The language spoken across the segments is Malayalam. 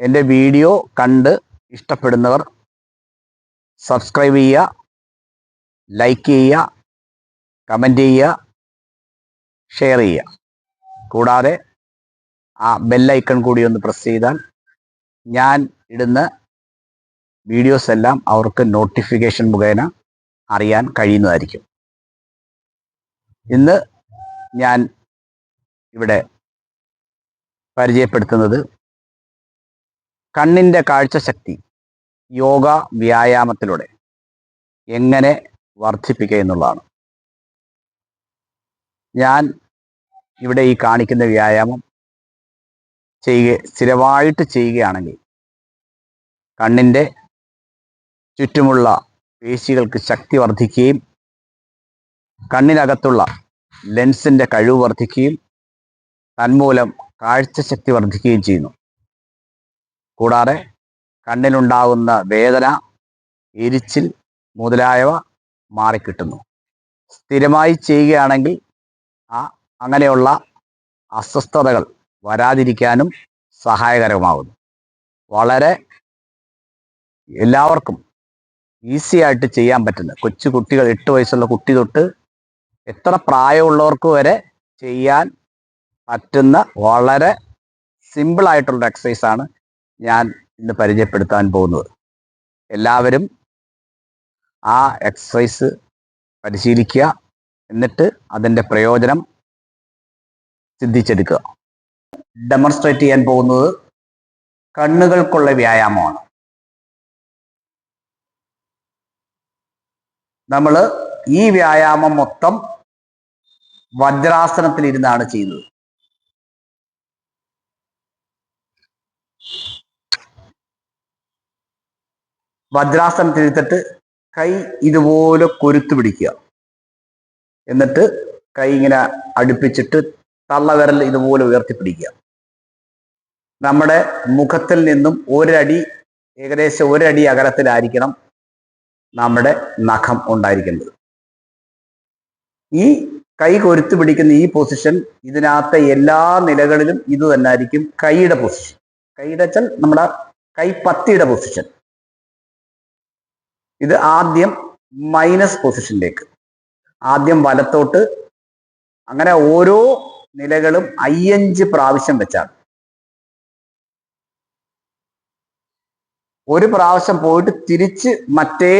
എന്റെ വീഡിയോ കണ്ട് ഇഷ്ടപ്പെടുന്നവർ സബ്സ്ക്രൈബ് ചെയ്യുക ലൈക്ക് ചെയ്യുക കമന്റ് ചെയ്യുക ഷെയർ ചെയ്യുക. കൂടാതെ ആ ബെല്ലൈക്കൺ കൂടി ഒന്ന് പ്രസ് ചെയ്താൽ ഞാൻ ഇടുന്ന വീഡിയോസ് എല്ലാം അവർക്ക് നോട്ടിഫിക്കേഷൻ മുഖേന അറിയാൻ കഴിയുന്നതായിരിക്കും. ഇന്ന് ഞാൻ ഇവിടെ പരിചയപ്പെടുത്തുന്നത് കണ്ണിന്റെ കാഴ്ചശക്തി യോഗ വ്യായാമത്തിലൂടെ എങ്ങനെ വർദ്ധിപ്പിക്കുക എന്നുള്ളതാണ്. ഞാൻ ഇവിടെ ഈ കാണിക്കുന്ന വ്യായാമം ചെയ്യുക സ്ഥിരമായിട്ട് ചെയ്യുകയാണെങ്കിൽ കണ്ണിന്റെ ചുറ്റുമുള്ള പേശികൾക്ക് ശക്തി വർദ്ധിക്കുകയും കണ്ണിനകത്തുള്ള ലെൻസിന്റെ കഴിവ് വർദ്ധിക്കുകയും തന്മൂലം കാഴ്ചശക്തി വർദ്ധിക്കുകയും ചെയ്യുന്നു. കൂടാതെ കണ്ണിലുണ്ടാകുന്ന വേദന എരിച്ചിൽ മുതലായവ മാറിക്കിട്ടുന്നു. സ്ഥിരമായി ചെയ്യുകയാണെങ്കിൽ ആ അങ്ങനെയുള്ള അസ്വസ്ഥതകൾ വരാതിരിക്കാനും സഹായകരമാകുന്നു. വളരെ എല്ലാവർക്കും ഈസി ആയിട്ട് ചെയ്യാൻ പറ്റുന്ന കൊച്ചു കുട്ടികൾ എട്ട് വയസ്സുള്ള കുട്ടി തൊട്ട് എത്ര പ്രായമുള്ളവർക്ക് വരെ ചെയ്യാൻ പറ്റുന്ന വളരെ സിമ്പിൾ ആയിട്ടുള്ള എക്സസൈസ് ആണ് ഞാൻ ഇന്ന് പരിചയപ്പെടുത്താൻ പോകുന്നത്. എല്ലാവരും ആ എക്സസൈസ് പരിശീലിക്കുക എന്നിട്ട് അതിന്റെ പ്രയോജനം സിദ്ധിച്ചെടുക്കുക. ഡെമോൺസ്ട്രേറ്റ് ചെയ്യാൻ പോകുന്നത് കണ്ണുകൾക്കുള്ള വ്യായാമമാണ്. നമ്മൾ ഈ വ്യായാമം മൊത്തം വജ്രാസനത്തിലിരുന്നാണ് ചെയ്യുന്നത്. വജ്രാസനത്തിൽ ഇരുത്തിട്ട് കൈ ഇതുപോലെ കൊരുത്തു പിടിക്കുക. എന്നിട്ട് കൈ ഇങ്ങനെ അടുപ്പിച്ചിട്ട് തള്ളവിരൽ ഇതുപോലെ ഉയർത്തിപ്പിടിക്കുക. നമ്മുടെ മുഖത്തിൽ നിന്നും ഒരടി ഏകദേശം ഒരടി അകലത്തിലായിരിക്കണം നമ്മുടെ നഖം ഉണ്ടായിരിക്കേണ്ടത്. ഈ കൈ കൊരുത്തു പിടിക്കുന്ന ഈ പൊസിഷൻ ഇതിനകത്തെ എല്ലാ നിലകളിലും ഇത് തന്നെ ആയിരിക്കും കൈയുടെ പൊസിഷൻ കൈയുടെ വെച്ചാൽ നമ്മുടെ കൈപ്പത്തിയുടെ പൊസിഷൻ ഇത് ആദ്യം മൈനസ് പൊസിഷനിലേക്ക് ആദ്യം വലത്തോട്ട്. അങ്ങനെ ഓരോ നിലകളും അയ്യഞ്ച് പ്രാവശ്യം വെച്ചാണ്. ഒരു പ്രാവശ്യം പോയിട്ട് തിരിച്ച് മറ്റേ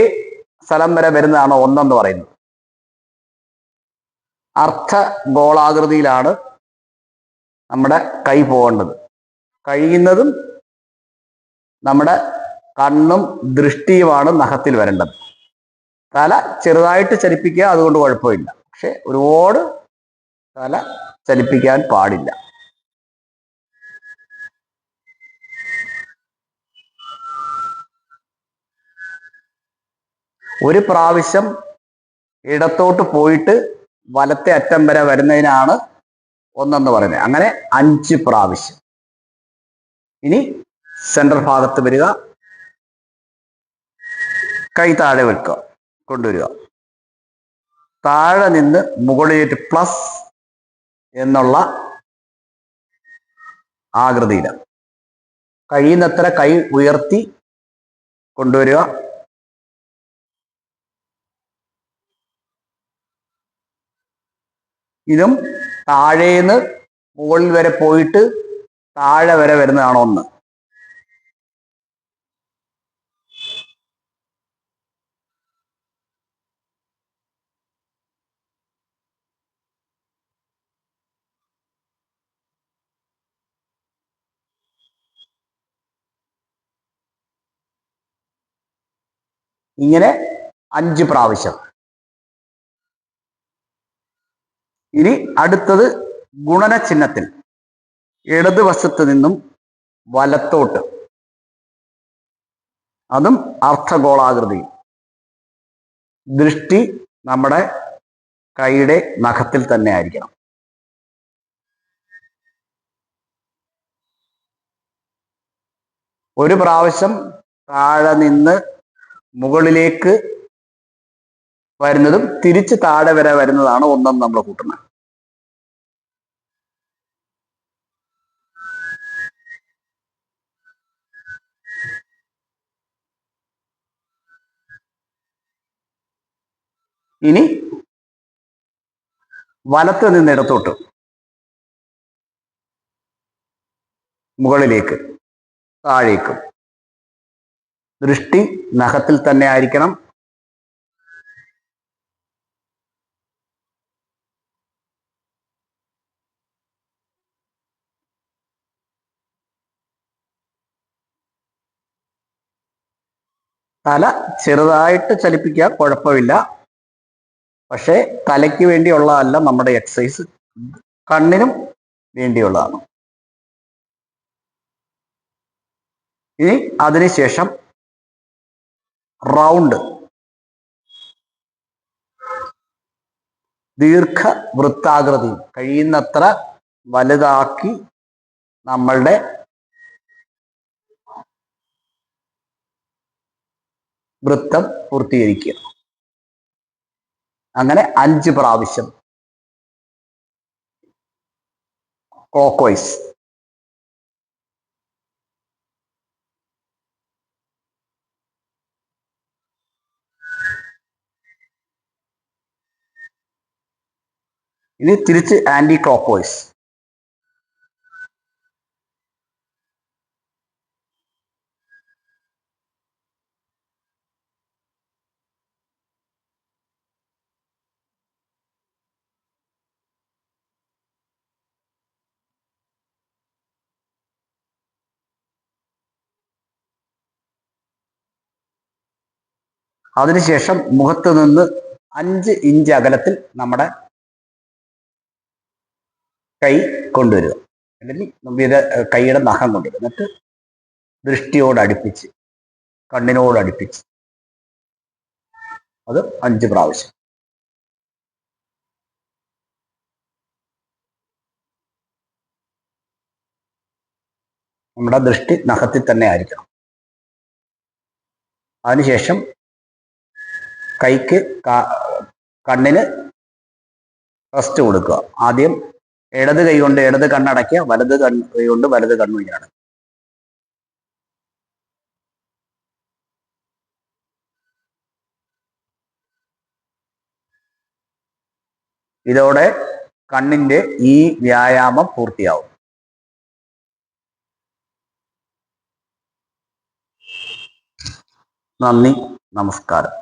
സ്ഥലം വരെ വരുന്നതാണ് ഒന്നെന്ന് പറയുന്നത്. അർത്ഥ ഗോളാകൃതിയിലാണ് നമ്മുടെ കൈ പോകേണ്ടത്. കഴിയുന്നതും നമ്മുടെ കണ്ണും ദൃഷ്ടിയുമാണ് നഖത്തിൽ വരേണ്ടത്. തല ചെറുതായിട്ട് ചലിപ്പിക്കുക അതുകൊണ്ട് കുഴപ്പമില്ല. പക്ഷെ ഒരുപാട് തല ചലിപ്പിക്കാൻ പാടില്ല. ഒരു പ്രാവശ്യം ഇടത്തോട്ട് പോയിട്ട് വലത്തെ അറ്റം വരെ വരുന്നതിനാണ് ഒന്നെന്ന് പറയുന്നത്. അങ്ങനെ അഞ്ച് പ്രാവശ്യം. ഇനി സെൻട്രൽ ഭാഗത്ത് വരിക. കൈ താഴെ വെക്കുക. കൊണ്ടുവരിക. താഴെ നിന്ന് മുകളിലേറ്റ് പ്ലസ് എന്നുള്ള ആകൃതിയിൽ കഴിയുന്നത്ര കൈ ഉയർത്തി കൊണ്ടുവരിക. ഇതും താഴേന്ന് മുകളിൽ വരെ പോയിട്ട് താഴെ വരെ വരുന്നതാണ് ഒന്ന് ഇങ്ങനെ അഞ്ച് പ്രാവശ്യം. ഇനി അടുത്തത് ഗുണന ചിഹ്നത്തിൽ. ഇടതുവശത്ത് നിന്നും വലത്തോട്ട്. അതും അർത്ഥഗോളാകൃതി ദൃഷ്ടി നമ്മുടെ കൈയുടെ നഖത്തിൽ തന്നെ ആയിരിക്കണം. ഒരു പ്രാവശ്യം താഴെ നിന്ന് മുകളിലേക്ക് വരുന്നതും തിരിച്ച് താഴെ വരെ വരുന്നതാണ് ഒന്നും നമ്മൾ കൂട്ടുന്നത് ഇനി വലത്ത് നിന്ന് ഇടത്തോട്ട് മുകളിലേക്ക് താഴേക്കും ദൃഷ്ടി നഖത്തിൽ തന്നെ ആയിരിക്കണം. തല ചെറുതായിട്ട് ചലിപ്പിക്കുക കുഴപ്പമില്ല. പക്ഷേ തലയ്ക്ക് വേണ്ടിയുള്ളതല്ല നമ്മുടെ എക്സസൈസ് കണ്ണിനും വേണ്ടിയുള്ളതാണ്. ഇനി അതിനുശേഷം റൗണ്ട്. ദീർഘ വൃത്താകൃതി കഴിയുന്നത്ര വലുതാക്കി നമ്മളുടെ വൃത്തം പൂർത്തീകരിക്കുക. അങ്ങനെ അഞ്ച് പ്രാവശ്യം. ക്ലോക്ക് വൈസ് ഇനി തിരിച്ച് ആന്റി ക്ലോക്ക് വൈസ് അതിനുശേഷം മുഖത്ത് നിന്ന് അഞ്ച് ഇഞ്ച് അകലത്തിൽ നമ്മുടെ കൈ കൊണ്ടുവരിക. അല്ലെങ്കിൽ നമ്മുടെ കൈയുടെ നഖം കൊണ്ടുവരിക. എന്നിട്ട് ദൃഷ്ടിയോട് അടുപ്പിച്ച് കണ്ണിനോട് അടുപ്പിച്ച്. അത് അഞ്ച് പ്രാവശ്യം. നമ്മുടെ ദൃഷ്ടി നഖത്തിൽ തന്നെ ആയിരിക്കണം. അതിനുശേഷം കൈക്ക് കണ്ണിന് റെസ്റ്റ് കൊടുക്കുക. ആദ്യം ഇടത് കൈ കൊണ്ട് ഇടത് കണ്ണടയ്ക്കുക വലത് കൈ കൊണ്ട് വലത് കണ്ണു ഇങ്ങനെ ഇതോടെ കണ്ണിന്റെ ഈ വ്യായാമം പൂർത്തിയാവും. നന്ദി നമസ്കാരം.